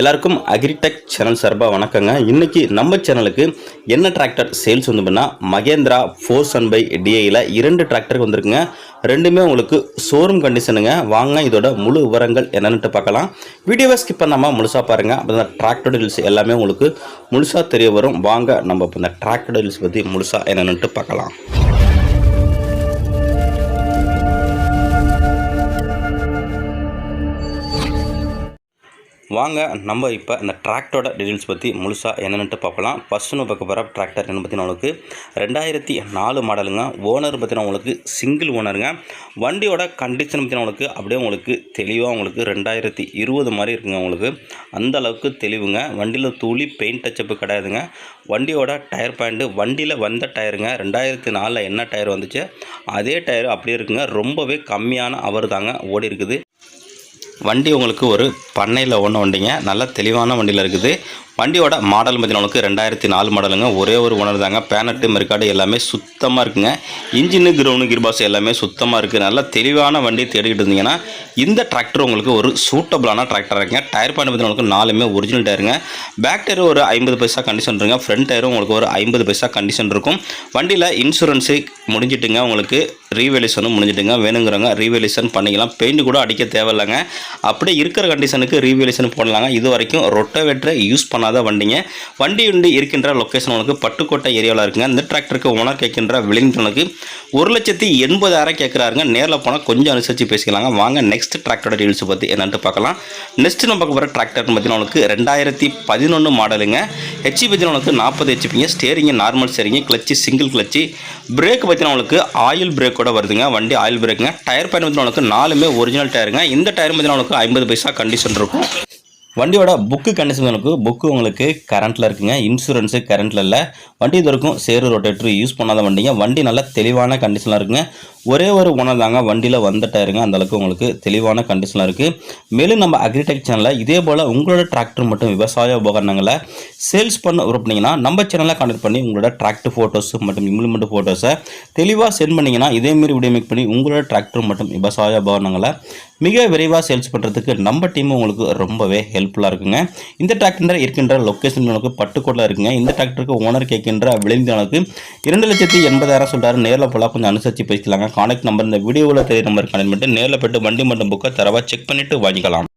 எல்லாருக்கும் agritech channel சார்பாக வணக்கங்க. இன்றைக்கி நம்ம சேனலுக்கு என்ன டிராக்டர் சேல்ஸ் வந்து பண்ணால் மகேந்திரா ஃபோர் சன் பை டிஐயில் இரண்டு டிராக்டருக்கு வந்திருக்குங்க. ரெண்டுமே உங்களுக்கு ஷோரூம் கண்டிஷனுங்க வாங்க இதோட முழு விவரங்கள் என்னென்னுட்டு பார்க்கலாம். வீடியோவை ஸ்கிப் பண்ணாமல் முழுசாக பாருங்கள் அப்போ இந்த டிராக்டர் டீல்ஸ் எல்லாமே உங்களுக்கு முழுசாக தெரிய வரும். வாங்க நம்ம இப்போ இந்த டிராக்டர் டீல்ஸ் பற்றி முழுசாக என்னென்னுட்டு பார்க்கலாம். வாங்க நம்ம இப்போ இந்த டிராக்டரோட டீட்டெயில்ஸ் பற்றி முழுசாக என்னென்னுட்டு பார்க்கலாம். ஃபஸ்ட்டு பார்க்க போகிற டிராக்டர் என்ன பார்த்தீங்கன்னா உங்களுக்கு ரெண்டாயிரத்தி நாலு மாடலுங்க ஓனர் பற்றின உங்களுக்கு சிங்கிள் ஓனருங்க வண்டியோட கண்டிஷன் பற்றின உங்களுக்கு அப்படியே உங்களுக்கு தெளிவாக உங்களுக்கு ரெண்டாயிரத்தி இருபது மாதிரி இருக்குங்க உங்களுக்கு. அந்த அளவுக்கு தெளிவுங்க. வண்டியில் தூளி பெயிண்ட் டச்சப்பு கிடையாதுங்க. வண்டியோட டயர் பாயிண்ட்டு வண்டியில் வந்த டயருங்க ரெண்டாயிரத்தி நாலில் என்ன டயர் வந்துச்சு? அதே டயர் அப்படியே இருக்குங்க. ரொம்பவே கம்மியான அவர் தாங்க ஓடி இருக்குது வண்டி உங்களுக்கு ஒரு பண்ணையில் ஒன்று வண்டிங்க. நல்ல தெளிவான வண்டியில் இருக்குது. வண்டியோட மாடல் பார்த்தீங்கன்னா ரெண்டாயிரத்தி நாலு மாடலுங்க ஒரே ஒரு ஓனர் தாங்க. பேனட்டு மெருக்காடு எல்லாமே சுத்தமாக இருக்குங்க. இன்ஜினு கிரவுண்டு கிர்பாஸ் எல்லாமே சுத்தமாக இருக்குது நல்ல தெளிவான வண்டி தேடிக்கிட்டு இருந்தீங்கன்னா இந்த டிராக்டர் உங்களுக்கு ஒரு சூட்டபிளான டிராக்டர் இருக்குங்க. டயர் பாயிண்ட் பார்த்தீங்கன்னா நாலுமே ஒரிஜினல் டயருங்க பேக் டயர் ஒரு ஐம்பது பைசா கண்டிஷன் இருக்குங்க. ஃப்ரண்ட் டயரும் உங்களுக்கு ஒரு ஐம்பது பைசா கண்டிஷன் இருக்கும். வண்டியில் இன்சூரன்ஸு முடிஞ்சிட்டுங்க. உங்களுக்கு ரீவேலேஷனும் முடிஞ்சிட்டுங்க. வேணுங்கிறவங்க ரீவேலேஷன் பண்ணிக்கலாம். பெயிண்ட் கூட அடிக்க தேவையில்லைங்க. அப்படியே இருக்கிற கண்டிஷன் கண்டிஷனுக்கு ரீவேலியூஷன் போடலாங்க. இது வரைக்கும் ரொட்டோவேட்டரை யூஸ் பண்ணாத வண்டிங்க. வண்டி உண்டு இருக்கின்ற லொக்கேஷன் உனக்கு பட்டுக்கோட்டை ஏரியாவில் இருக்குங்க. இந்த டிராக்டருக்கு ஓனர் கேட்கின்ற விளைஞ்சனுக்கு ஒரு லட்சத்தி எண்பதாயிரம் கேட்குறாருங்க. நேரில் போனால் கொஞ்சம் அனுசரித்து பேசிக்கலாங்க. வாங்க நெக்ஸ்ட் டிராக்டரோட டீல்ஸ் பற்றி என்னன்ட்டு பார்க்கலாம். நெக்ஸ்ட் நம்ம பார்க்க போகிற டிராக்டர் பார்த்தீங்கன்னா உனக்கு ரெண்டாயிரத்தி பதினொன்று மாடலுங்க ஹெச்சி பார்த்தீங்கன்னா உங்களுக்கு நாற்பது ஹெச்பிங்க steering normal steering clutch single clutch brake பார்த்தீங்கன்னா உங்களுக்கு ஆயில் பிரேக்கோட வருதுங்க. வண்டி ஆயில் பிரேக்குங்க டயர் பயன் பார்த்தீங்கன்னா உங்களுக்கு நாலுமே ஒரிஜினல் டயருங்க இந்த டயர் பார்த்தீங்கன்னா உங்களுக்கு ஐம்பது பைசா கண்டிஷன் இருக்கும். வண்டியோட புக்கு கண்டிஷன் உங்களுக்கு புக்கு உங்களுக்கு கரண்ட்டில் இருக்குங்க. இன்சூரன்ஸு கரண்ட்டில் இல்லை. வண்டி இது வரைக்கும் சேரு ரொட்டேட்ரு யூஸ் பண்ணாத வண்டிங்க. வண்டி நல்லா தெளிவான கண்டிஷனில் இருக்குங்க. ஒரே ஒரு ஓனர் தாங்க வண்டியில் வந்த டயருங்க அந்தளவுக்கு உங்களுக்கு தெளிவான கண்டிஷனில் இருக்குது மேலும் நம்ம அக்ரிடெக் சேனலில் இதே போல் உங்களோட டிராக்டர் மற்றும் விவசாய உபகரணங்களை சேல்ஸ் பண்ண விரும்பினீங்கன்னா நம்ம சேனலில் கான்டெக்ட் பண்ணி உங்களோட டிராக்டர் ஃபோட்டோஸ் மற்றும் இம்ப்ளிமெண்ட் ஃபோட்டோஸை தெளிவாக சென்ட் பண்ணிங்கன்னா இதேமாரி வீடியோ மேக் பண்ணி உங்களோட டிராக்டர் மற்றும் விவசாய உபகரணங்களை மிக விரைவாக சேல்ஸ் பண்ணுறதுக்கு நம்ம டீம் உங்களுக்கு ரொம்பவே ஹெல்ப்ஃபுல்லாக இருக்குங்க. இந்த டிராக்டர் இருக்கின்ற லொக்கேஷன் உங்களுக்கு பட்டுக்கோட்டில் இருக்குங்க. இந்த டிராக்டருக்கு ஓனர் கேட்கின்ற விளைந்தவனுக்கு இரண்டு லட்சத்தி எண்பதாயிரம் சொல்கிறாரு நேரில் போல கொஞ்சம் அனுசரித்து பேசிக்கலாங்க. கான்டாக்ட் நம்பர் இந்த வீடியோவில் தெரிய நம்பர் கனெக்ட் பண்ணிட்டு நேரில் போய்ட்டு வண்டி மட்டும் புக்கை தரவாக செக் பண்ணிவிட்டு வாங்கிக்கலாம்.